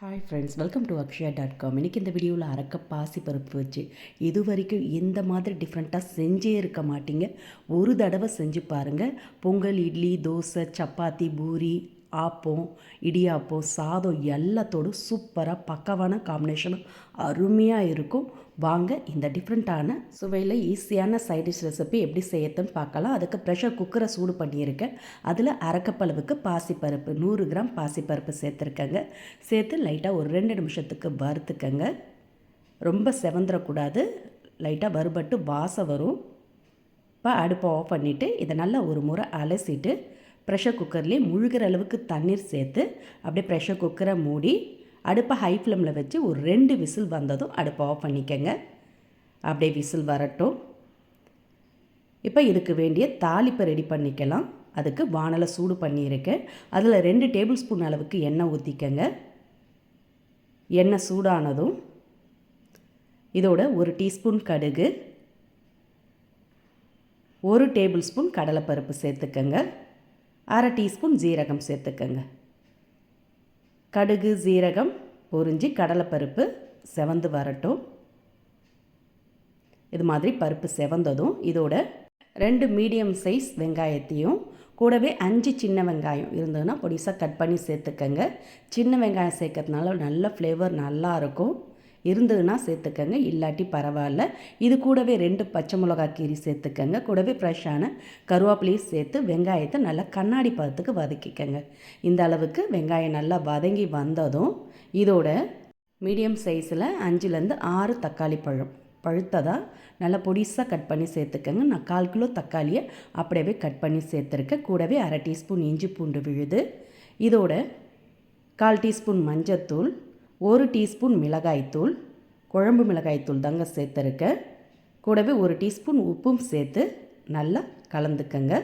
Hi friends welcome to Akshaya dot com இன்றைக்கி இந்த வீடியோவில் அரைக்க பாசி பருப்பு வச்சு இது வரைக்கும் இந்த மாதிரி டிஃப்ரெண்ட்டாக செஞ்சே இருக்க மாட்டீங்க. ஒரு தடவை செஞ்சு பாருங்கள் பொங்கல் இட்லி தோசை சப்பாத்தி பூரி ஆப்பம் இடியாப்பம் சாதம் எல்லாத்தோடும் சூப்பராக பக்கவான காம்பினேஷனும் அருமையாக இருக்கும். வாங்க இந்த டிஃப்ரெண்ட்டான சுவையில் ஈஸியான சைடிஷ் ரெசிபி எப்படி செய்யறதுன்னு பார்க்கலாம். அதுக்கு ப்ரெஷர் குக்கரை சூடு பண்ணியிருக்கேன். அதில் அரைக்கப்பளவுக்கு பாசிப்பருப்பு நூறு கிராம் பாசிப்பருப்பு சேர்த்துருக்கேங்க. சேர்த்து லைட்டாக ஒரு ரெண்டு நிமிஷத்துக்கு வறுத்துக்கங்க. ரொம்ப செவந்துடக்கூடாது லைட்டாக வறுபட்டு வாசம் வரும். இப்போ அடுப்பை ஆஃப் பண்ணிவிட்டு இதை நல்லா ஒரு முறை அலசிட்டு ப்ரெஷர் குக்கர்லேயே முழுகிற அளவுக்கு தண்ணீர் சேர்த்து அப்படியே ப்ரெஷர் குக்கரை மூடி அடுப்பை ஹை ஃப்ளேமில் வச்சு ஒரு ரெண்டு விசில் வந்ததும் அடுப்பை ஆஃப் பண்ணிக்கங்க. அப்படியே விசில் வரட்டும். இப்போ இதுக்கு வேண்டிய தாளிப்பை ரெடி பண்ணிக்கலாம். அதுக்கு வானலை சூடு பண்ணியிருக்கேன் அதில் ரெண்டு டேபிள் ஸ்பூன் அளவுக்கு எண்ணெய் ஊற்றிக்கங்க எண்ணெய் சூடானதும் இதோட ஒரு டீஸ்பூன் கடுகு ஒரு டேபிள் ஸ்பூன் கடலைப்பருப்பு சேர்த்துக்கங்க. அரை டீஸ்பூன் ஜீரகம் சேர்த்துக்கங்க. கடுகு ஜீரகம் பொறிஞ்சி கடலைப்பருப்பு செவந்து வரட்டும். இது மாதிரி பருப்பு செவந்ததும் இதோட ரெண்டு மீடியம் சைஸ் வெங்காயத்தையும் கூடவே அஞ்சு சின்ன வெங்காயம் இருந்ததுன்னா பொடிசாக கட் பண்ணி சேர்த்துக்கங்க. சின்ன வெங்காயம் சேர்க்கறதுனால நல்ல ஃப்ளேவர் நல்லாயிருக்கும் இருந்ததுன்னா சேர்த்துக்கங்க இல்லாட்டி பரவாயில்ல. இது கூடவே ரெண்டு பச்சை மிளகா கீரி சேர்த்துக்கங்க. கூடவே ஃப்ரெஷ்ஷான கருவேப்பிலையும் சேர்த்து வெங்காயத்தை நல்லா கண்ணாடி பதத்துக்கு வதக்கிக்கங்க. இந்த அளவுக்கு வெங்காயம் நல்லா வதங்கி வந்ததும் இதோட மீடியம் சைஸில் அஞ்சுலேருந்து ஆறு தக்காளி பழம். பழுத்ததாக நல்லா பொடிசாக கட் பண்ணி சேர்த்துக்கங்க. நான் கால் கிலோ தக்காளியை அப்படியே கட் பண்ணி சேர்த்துருக்கேன். கூடவே அரை டீஸ்பூன் இஞ்சி பூண்டு விழுது. இதோட கால் டீஸ்பூன் மஞ்சத்தூள். ஒரு டீஸ்பூன் மிளகாய்த்தூள் குழம்பு மிளகாய்த்தூள் தாங்க சேர்த்துருக்கேன் கூடவே ஒரு டீஸ்பூன் உப்பும் சேர்த்து நல்லா கலந்துக்கங்க.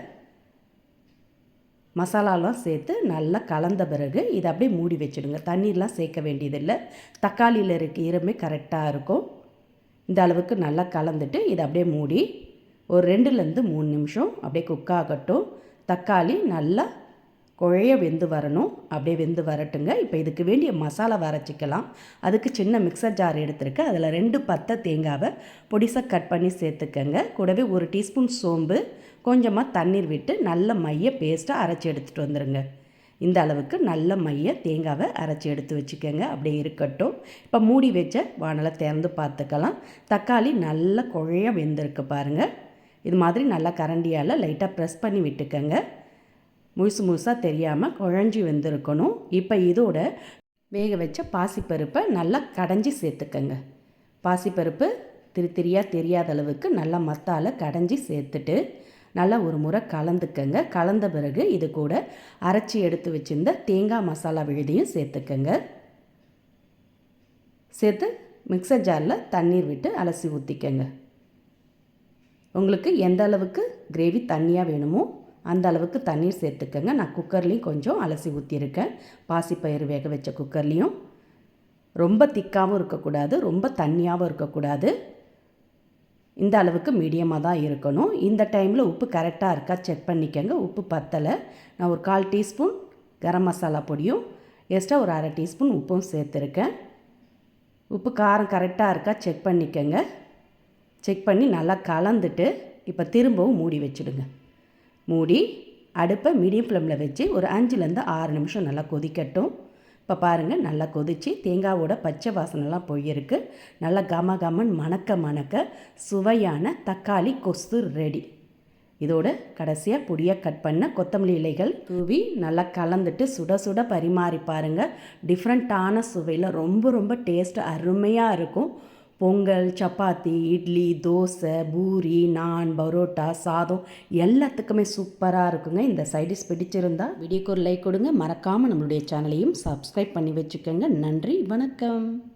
மசாலாலாம் சேர்த்து நல்லா கலந்த பிறகு இதை அப்படியே மூடி வச்சுடுங்க. தண்ணீர்லாம் சேர்க்க வேண்டியதில்லை. தக்காளியில் இருக்க ஈரமே கரெக்டாக இருக்கும். இந்த அளவுக்கு நல்லா கலந்துட்டு இதை அப்படியே மூடி ஒரு ரெண்டுலேருந்து மூணு நிமிஷம் அப்படியே குக் ஆகட்டும். தக்காளி நல்லா குழைய வெந்து வரணும். அப்படியே வெந்து வரட்டுங்க. இப்போ இதுக்கு வேண்டிய மசாலா வரைச்சிக்கலாம் அதுக்கு சின்ன மிக்சர் ஜார் எடுத்துருக்கேன். அதில் ரெண்டு பத்தை தேங்காவை பொடிசாக கட் பண்ணி சேர்த்துக்கங்க. கூடவே ஒரு டீஸ்பூன் சோம்பு கொஞ்சமாக தண்ணீர் விட்டு நல்ல மைய பேஸ்ட்டாக அரைச்சி எடுத்துகிட்டு வந்துடுங்க இந்த அளவுக்கு நல்ல மைய தேங்காவை அரைச்சி எடுத்து வச்சுக்கோங்க. அப்படியே இருக்கட்டும். இப்போ மூடி வச்ச வானலை திறந்து பார்த்துக்கலாம். தக்காளி நல்ல குழைய வெந்திருக்கு பாருங்கள் இது மாதிரி நல்லா கரண்டியால் லைட்டாக ப்ரெஸ் பண்ணி விட்டுக்கோங்க. முழுசு முழுசாக தெரியாமல் குழஞ்சி வந்திருக்கணும். இப்போ இதோட வேக வச்ச பாசிப்பருப்பை நல்லா கடைஞ்சி சேர்த்துக்கங்க. பாசிப்பருப்பு திரு திரியாக தெரியாத அளவுக்கு நல்லா மத்தால கடைஞ்சி சேர்த்துட்டு நல்லா ஒரு முறை கலந்துக்கங்க. கலந்த பிறகு இது கூட அரைச்சி எடுத்து வச்சுருந்த தேங்காய் மசாலா விழுதியும் சேர்த்துக்கங்க. சேர்த்து மிக்சர் ஜாரில் தண்ணீர் விட்டு அலசி ஊற்றிக்கங்க உங்களுக்கு எந்த அளவுக்கு கிரேவி தண்ணியாக வேணுமோ அந்த அளவுக்கு தண்ணீர் சேர்த்துக்கங்க. நான் குக்கர்லேயும் கொஞ்சம் அலசி ஊற்றிருக்கேன் பாசிப்பயிறு வேக வச்ச குக்கர்லேயும். ரொம்ப திக்காகவும் இருக்கக்கூடாது ரொம்ப தண்ணியாகவும் இருக்கக்கூடாது. இந்த அளவுக்கு மீடியமாக தான் இருக்கணும். இந்த டைமில் உப்பு கரெக்டாக இருக்கா செக் பண்ணிக்கோங்க. உப்பு பத்தலை. நான் ஒரு கால் டீஸ்பூன் கரம் மசாலா பொடியும் எக்ஸ்ட்ரா ஒரு அரை டீஸ்பூன் உப்பும் சேர்த்துருக்கேன். உப்பு காரம் கரெக்டாக இருக்கா செக் பண்ணிக்கோங்க. செக் பண்ணி நல்லா கலந்துட்டு இப்போ திரும்பவும் மூடி வச்சுடுங்க. மூடி அடுப்பை மீடியம் ஃப்ளேமில் வச்சு ஒரு அஞ்சுலேருந்து ஆறு நிமிஷம் நல்லா கொதிக்கட்டும். இப்போ பாருங்கள் நல்லா கொதித்து தேங்காவோட பச்சை வாசனைலாம் போயிருக்கு. நல்லா கம கமன் மணக்க மணக்க சுவையான தக்காளி கொசு ரெடி இதோட கடைசியாக பொடியாக கட் பண்ண கொத்தமல்லி இலைகள் தூவி நல்லா கலந்துட்டு சுட சுட பரிமாறி பாருங்கள் டிஃப்ரெண்ட்டான சுவையில் ரொம்ப ரொம்ப டேஸ்ட் அருமையாக இருக்கும். பொங்கல் சப்பாத்தி இட்லி தோசை பூரி நான் பரோட்டா சாதம் எல்லாத்துக்குமே சூப்பராக இருக்குங்க. இந்த சைடிஷ் பிடிச்சிருந்தா வீடியோக்கு ஒரு லைக் கொடுங்க. மறக்காமல் நம்மளுடைய சேனலையும் சப்ஸ்கிரைப் பண்ணி வச்சுக்கோங்க. நன்றி வணக்கம்.